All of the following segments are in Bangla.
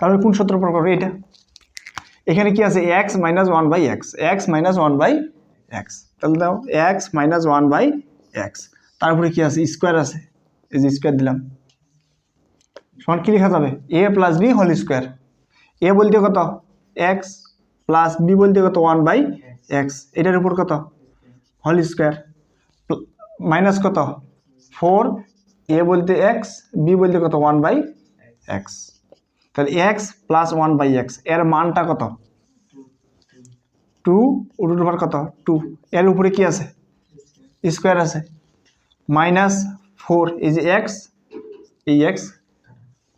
তাহলে কোন সূত্র প্রয়োগ করব এটা এখানে কি আছে? X minus one by x x minus one by x তাহলে দাও x minus one by x তারপরে কি আছে? স্কোয়ার আছে। এই যে স্কোয়ার দিলাম। সমান কি লেখা যাবে? A plus b whole square a বলতে কত? এক্স প্লাস বি বলতে কত? ওয়ান বাই এক্স এটার উপর কত? হোল স্কোয়ার মাইনাস কত? ফোর এ বলতে এক্স বি বলতে কত? ওয়ান বাই এক্স তাহলে x plus one by x, এর মানটা কত? টু রুট ওভার কত? টু। এর উপরে কি আছে? স্কোয়ার আছে। মাইনাস ফোর, এই যে এক্স, এই এক্স,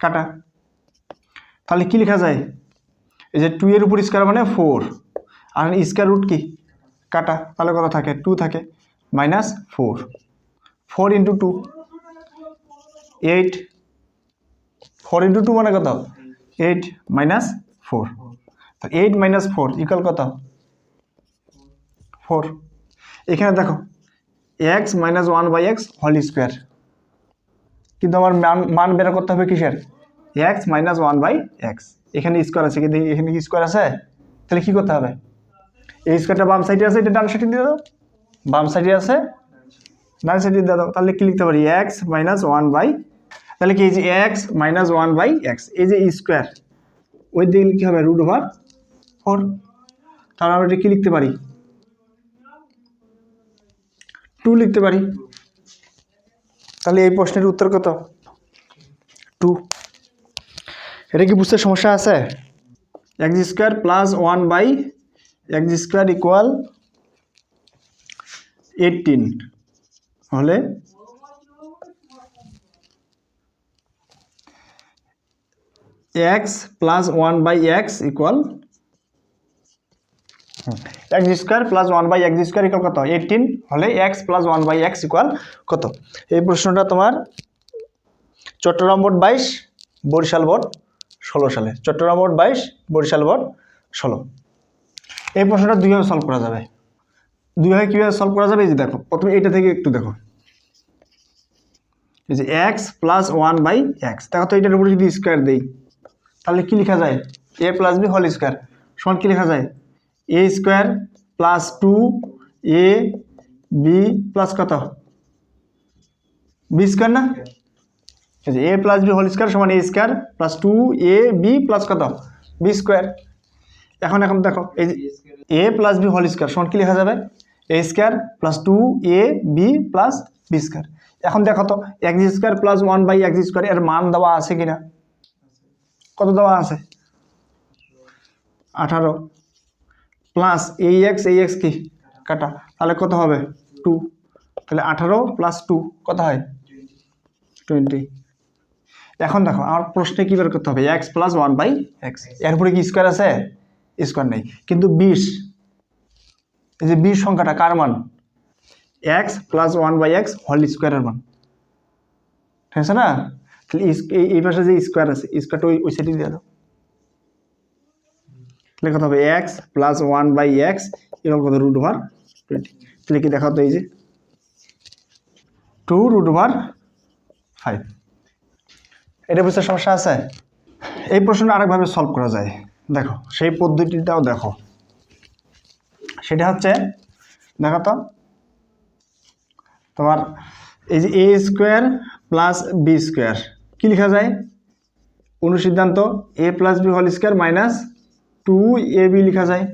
কাটা। তাহলে কি লেখা যায়? এই যে টু এর উপর স্কোয়ার মানে ফোর। আর স্কোয়ার রুট কি? কাটা। তাহলে কত থাকে? টু থাকে। Minus four. Four into two. Eight. Four into two মানে কত? এইট মাইনাস ফোর তো এইট মাইনাস ফোর ইকাল কত? ফোর এখানে দেখো x minus one by x whole square কিন্তু আমার মান মান বের করতে হবে কিসের? X minus one by x এখানে স্কোয়ার আছে, কিন্তু এখানে কি স্কোয়ার আছে? তাহলে কি করতে হবে? এই স্কোয়ারটা বাম সাইডে আছে, এটা ডান সাইডে দিয়ে দাও। বাম সাইডে আছে, ডান সাইডে দিয়ে দাও। তাহলে কি লিখতে পারি? এক্স মাইনাস ওয়ান বাই তাহলে কি যে x minus one by x এই যে স্কোয়ার ওই দিকে লিখতে হবে রুট ওভার ফোর তাহলে আমরা এটা কি লিখতে পারি? টু লিখতে পারি। তাহলে এই প্রশ্নের উত্তর কত? টু এটা কি বুঝতে সমস্যা আছে? X square plus one by x square equal eighteen হলে x plus one by x equal x square plus one by x square equal কত? এইটিন হলে x plus one by x equal কত? এই প্রশ্নটা তোমার চট্টগ্রাম বোর্ড বাইশ, বরিশাল বোর্ড ষোলো সালে। চট্টগ্রাম বোর্ড বাইশ, বরিশাল বোর্ড ষোলো। এই প্রশ্নটা দুইভাবে সলভ করা যাবে। দুইভাবে কীভাবে সলভ করা যাবে? এই যে দেখো, প্রথমে এইটা থেকে একটু দেখো। এই যে x plus one by x দেখো তো এটার উপরে যদি স্কোয়ার দেই তাহলে কি লেখা যায়? A plus b whole square সমান কি লেখা যায়? A square plus two a b plus কত? বি স্কোয়ার না? A plus b whole square সমান a square plus two a b plus কত? বি স্কোয়ার এখন এখন দেখো, এই a plus b whole square সমান কি লেখা যাবে? A square plus two a b plus b square এখন দেখো তো x square plus one by x square এর মান দেওয়া আছে কিনা? দেওয়া আছে? আঠারো। প্লাস এই এক্স এই এক্স কি? কাটা। তাহলে কত হবে? টু তাহলে আঠারো প্লাস টু কত হয়? টোয়েন্টি এখন দেখো, আমার প্রশ্নে কী বের করতে হবে? X plus one by x এরপরে কি স্কোয়ার আছে? স্কোয়ার নেই। কিন্তু বিশ। এই যে বিশ সংখ্যাটা কার মান? X plus one by x whole স্কোয়ারের মান। ঠিক আছে না? তাহলে এই পাশে যে স্কোয়ার আছে স্কোয়ারটা ওই ওই সাইডে দিয়ে দাও। কত হবে? X plus one by x এরকম কত? রুট ওভার টোয়েন্টি তাহলে কি দেখাও তো এই যে। টু রুট ওভার ফাইভ এটা বুঝতে সমস্যা আছে? এই প্রশ্নটা আরেকভাবে সলভ করা যায়। দেখো, সেই পদ্ধতিটাও দেখো। সেটা হচ্ছে, দেখো তোমার এই যে a square plus b square কী লেখা যায়? অনুসিদ্ধান্ত a plus b whole square minus two a b লেখা যায়।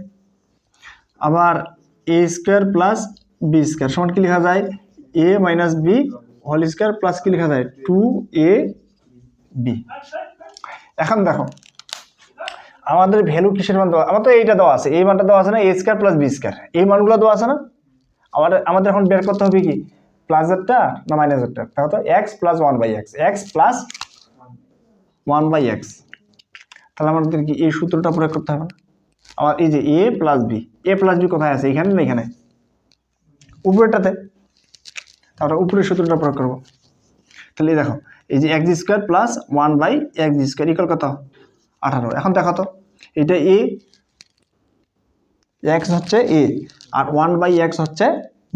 আবার a square plus b square সমান কী লেখা যায়? A minus b whole square plus কী লেখা যায়? টু এ বি এখন দেখো, আমাদের ভ্যালু কিসের মান দেওয়া আমার তো এইটা দেওয়া আছে, এই মানটা দেওয়া আছে না a square plus b square এই মানগুলো দেওয়া আছে না? আমাদের আমাদের এখন বের করতে হবে কি? প্লাসেরটা না মাইনাসেরটা তাহলে তো x plus one by x x plus one by x তাহলে আমাদের কি এই সূত্রটা প্রয়োগ করতে হবে। না আমার এই যে a plus b a plus b কোথায় আছে? এখানে না এখানে? উপরেরটাতে। তারপরে উপরের সূত্রটা প্রয়োগ করব। তাহলে এই দেখো, এই যে x square plus one by x square equal কত? আঠারো। এখন দেখো তো, এটা এ এক্স হচ্ছে এ আর ওয়ান বাই এক্স হচ্ছে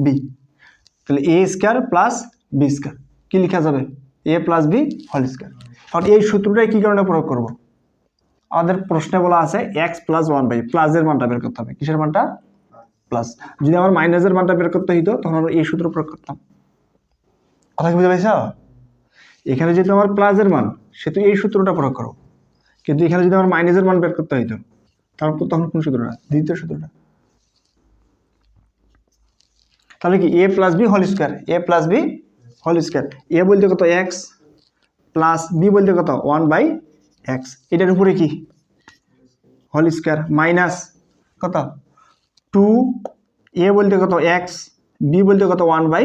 বি তাহলে a square plus b square কী লেখা যাবে? A plus b whole square এখন এই সূত্রটাই কী কারণে প্রয়োগ করব? আমাদের প্রশ্নে বলা আছে এক্স প্লাস ওয়ান বাই প্লাসের মানটা বের করতে হবে। কিসের মানটা? প্লাস যদি আমার মাইনাসের মানটা বের করতে হইতো, তখন আমরা এই সূত্র প্রয়োগ করতাম। কথা কি বুঝতে পারছ? এখানে যেহেতু আমার প্লাসের মান, সেহেতু এই সূত্রটা প্রয়োগ করো কিন্তু এখানে যদি আমার মাইনাসের মান বের করতে হইতো, তখন তখন কোন সূত্রটা? দ্বিতীয় সূত্রটা। তাহলে কি a plus b whole square a plus b whole square a বলতে কত এক্স প্লাস বি বলতে কত? ওয়ান বাই এক্স এটার উপরে কি? হোল স্কোয়ার মাইনাস কত? টু এ বলতে কত এক্স বি বলতে কত? ওয়ান বাই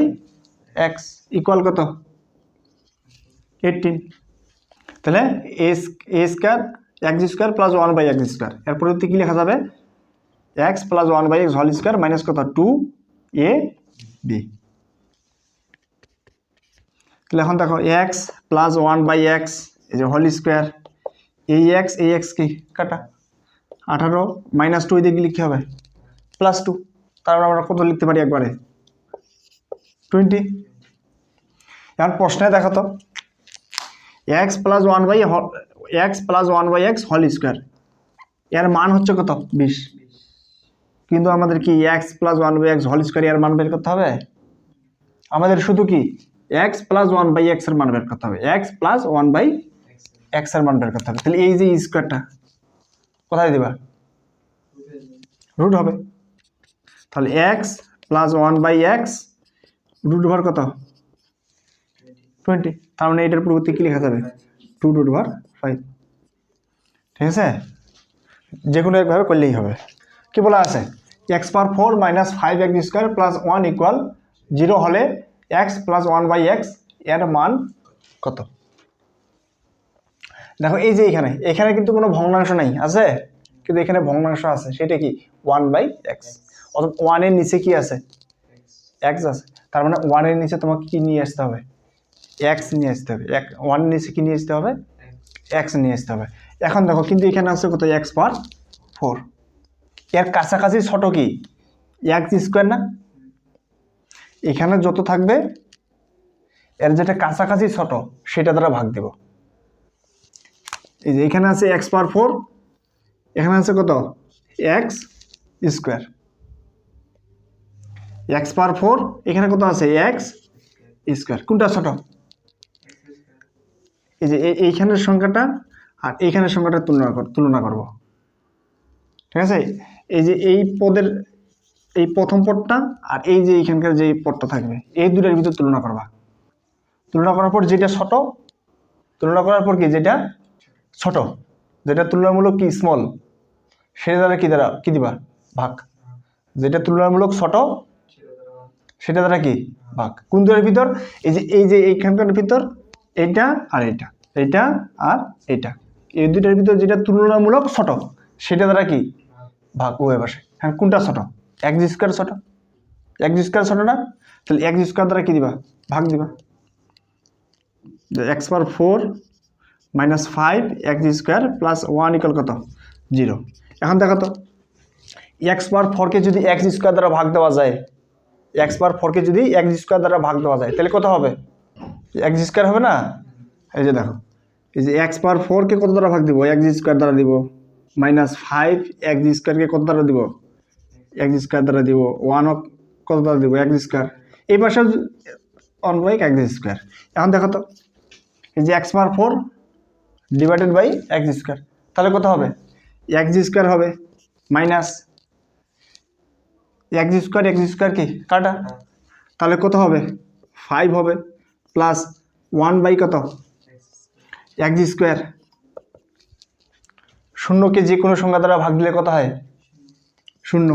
এক্স ইকুয়াল কত? এইটিন তাহলে a square x square plus one by x square এর পরিবর্তে কী লেখা যাবে? X plus one by x whole square minus কত? টু এ বি তাহলে এখন দেখো x plus one by x এই যে হোল স্কোয়ার এই এক্স এই এক্স কি? কাটা। আঠারো মাইনাস টু দিয়ে গেলে কী হবে? প্লাস টু তারপর আমরা কত লিখতে পারি একবারে? টোয়েন্টি এখন প্রশ্নে দেখো তো। X plus one by x plus one by x whole square এর মান হচ্ছে কত? বিশ। কিন্তু আমাদের কি x plus one by x whole square এর মান বের করতে হবে? আমাদের শুধু কি এক্স প্লাস ওয়ান বাই এক্সের মান বের করতে হবে। এক্স প্লাস ওয়ান বাই এক্সের মান বের করতে হবে। তাহলে এই যে স্কোয়ারটা কোথায় দিবা? রুট হবে। তাহলে x plus one by x root over কত? টোয়েন্টি তার মানে এটার পূর্ববর্তী কী লেখা যাবে? টু রুট ওভার ফাইভ ঠিক আছে? যে কোনো একভাবে করলেই হবে। কি বলা আছে? X per four minus five x square plus one equal zero হলে এক্স প্লাস ওয়ান বাই এক্সের মান কত? দেখো, এই যে এখানে এখানে কিন্তু কোনো ভগ্নাংশ নেই, আছে? কিন্তু এখানে ভগ্নাংশ আছে, সেটা কি? One by x. অর্থাৎ ওয়ানের নিচে কি আছে? এক্স আছে। তার মানে ওয়ানের নিচে তোমাকে কি নিয়ে আসতে হবে? এক্স নিয়ে আসতে হবে। এক ওয়ানের নিচে কি নিয়ে আসতে হবে? এক্স নিয়ে আসতে হবে। এখন দেখো, কিন্তু এখানে আছে কত? X per four. এর কাছাকাছি ছোট কি? এক্স স্কোয়ার না? এখানে যত থাকবে, এর যেটা কাছাকাছি ছোট, সেটা দ্বারা ভাগ দেব। এই যে এখানে আছে এক্স পার ফোর এখানে আছে কত? X square x per four এখানে কত আছে? এক্স স্কোয়ার কোনটা ছোট? এই যে এই- এইখানের সংখ্যাটা আর এইখানের সংখ্যাটা তুলনা তুলনা করব। ঠিক আছে? এই যে এই পদের, এই প্রথম পদটা আর এই যে এইখানকার যে পদটা থাকবে, এই দুটার ভিতর তুলনা করবা। তুলনা করার পর যেটা ছোট, তুলনা করার পর কি যেটা ছোট, যেটা তুলনামূলক কি স্মল সেটা দ্বারা কি দ্বারা, কি দিবা? ভাগ। যেটা তুলনামূলক ছোট, সেটা দ্বারা কি? ভাগ। কোন দুটার ভিতর? এই যে এই যে এইখানকার ভিতর এইটা আর এইটা এইটা আর এইটা এই দুটার ভিতর যেটা তুলনামূলক ছোট, সেটা দ্বারা কি? ভাগ উভয় পাশে হ্যাঁ কোনটা ছোট? এক স্কোয়ার ছোট? এক স্কোয়ার ছোট না? তাহলে এক স্কোয়ার দ্বারা কি দিবা? ভাগ দিবা। X per four minus five x square plus one equal কত? জিরো এখন দেখো তো এক্স পার ফোরকে যদি এক্স স্কোয়ার দ্বারা ভাগ দেওয়া যায় এক্স পার ফোরকে যদি এক্স স্কোয়ার দ্বারা ভাগ দেওয়া যায়, তাহলে কত হবে? এক্স স্কোয়ার হবে না? এই যে দেখো, এই যে এক্স পার ফোরকে কত দ্বারা ভাগ দিব? এক্স স্কোয়ার দ্বারা দিব। মাইনাস ফাইভ এক্স স্কোয়ারকে কত দ্বারা দিব? এক্স স্কোয়ার দ্বারা দিব, ওয়ান কত দ্বারা দিব? X square. এই পাশে ওয়ান বাই এক্স স্কোয়ার। এখন দেখো তো, এই যে x per four divided by x square, তাহলে কত হবে? এক্স স্কোয়ার হবে minus x square x square কি? কাটা। তাহলে কত হবে? ফাইভ হবে, প্লাস ওয়ান বাই কত? X square. শূন্যকে যে কোনো সংখ্যা দ্বারা ভাগ দিলে কত হয়? শূন্য।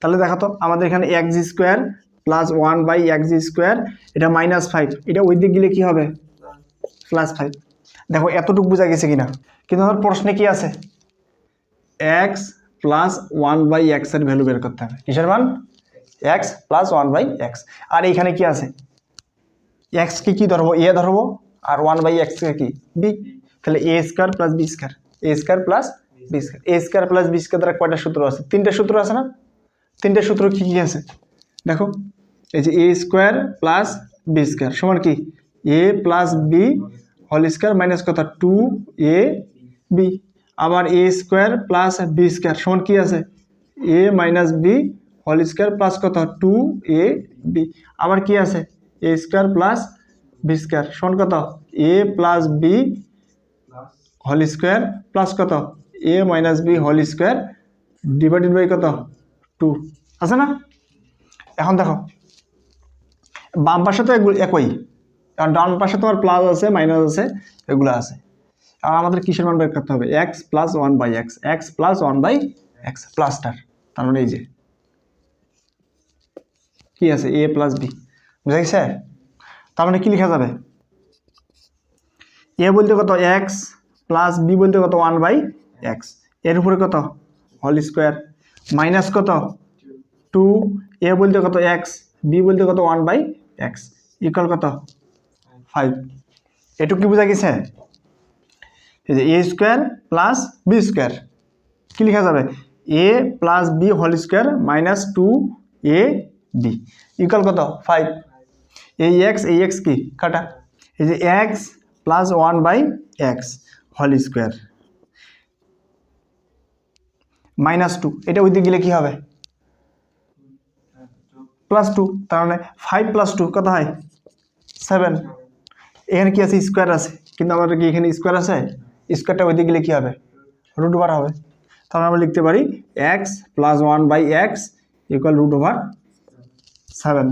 তাহলে দেখো তো, আমাদের এখানে x square plus one by x square এটা মাইনাস ফাইভ এটা ওই দিক গেলে কী হবে? প্লাস ফাইভ দেখো, এতটুকু বোঝা গেছে কিনা? কিন্তু আমার প্রশ্নে কি আছে? এক্স প্লাস ওয়ান বাই এক্সের ভ্যালু বের করতে হবে। কিসের মান? X plus one by x আর এইখানে কি আছে? এক্সকে কি ধরবো? এ ধরবো? আর ওয়ান বাই এক্সকে কি বি তাহলে a square plus b square a square plus b square a square plus b square কয়টা সূত্র আছে? তিনটা সূত্র আছে না? তিনটা সূত্র কি কি আছে? দেখো, এই যে a square plus b square সমান কি? A plus b whole square minus কত? টু এ বি আবার a square plus b square সমান কি আছে? A minus b whole square plus কত? টু এ বি আবার কি আছে? A square plus b square সমান কত? A plus b whole square plus কত? A minus b whole square divided by কত? টু আছে না? এখন দেখো, বাম পাশে তো একই কারণ ডান পাশে তো তোমার প্লাস আছে মাইনাস আছে, এগুলো আছে। আর আমাদের কিসের মান বের করতে হবে? X plus one by x x plus one by x প্লাসটার তার মানে এই যে, কি আছে? এ প্লাস বি বুঝা গেছে? তার মানে কি লেখা যাবে? এ বলতে কত? এক্স প্লাস বি বলতে কত? One by x. এর উপরে কত? Whole square. মাইনাস কত? টু। এ বলতে কত? এক্স। বি বলতে কত? One by x. ইকুয়াল কত? ফাইভ। এটুকু কি বোঝা গেছে? এই যে a square plus b square. কী লেখা যাবে? A plus b whole square minus two a b. Equal কত? ফাইভ। এই এক্স এই এক্স কি? কাটা। এই যে x plus one by x. Whole square. Minus two, এটা ওই দিকে গেলে কী হবে? প্লাস টু, তার মানে ফাইভ প্লাস টু, কত হয়? সেভেন। এখানে কি আছে? স্কোয়ার আছে। কিন্তু আমাদের কি এখানে স্কোয়ার আছে? স্কোয়ারটা ওই দিকে গেলে কী হবে? রুট ওভার হবে। তাহলে আমরা লিখতে পারি x plus one by x equal root over seven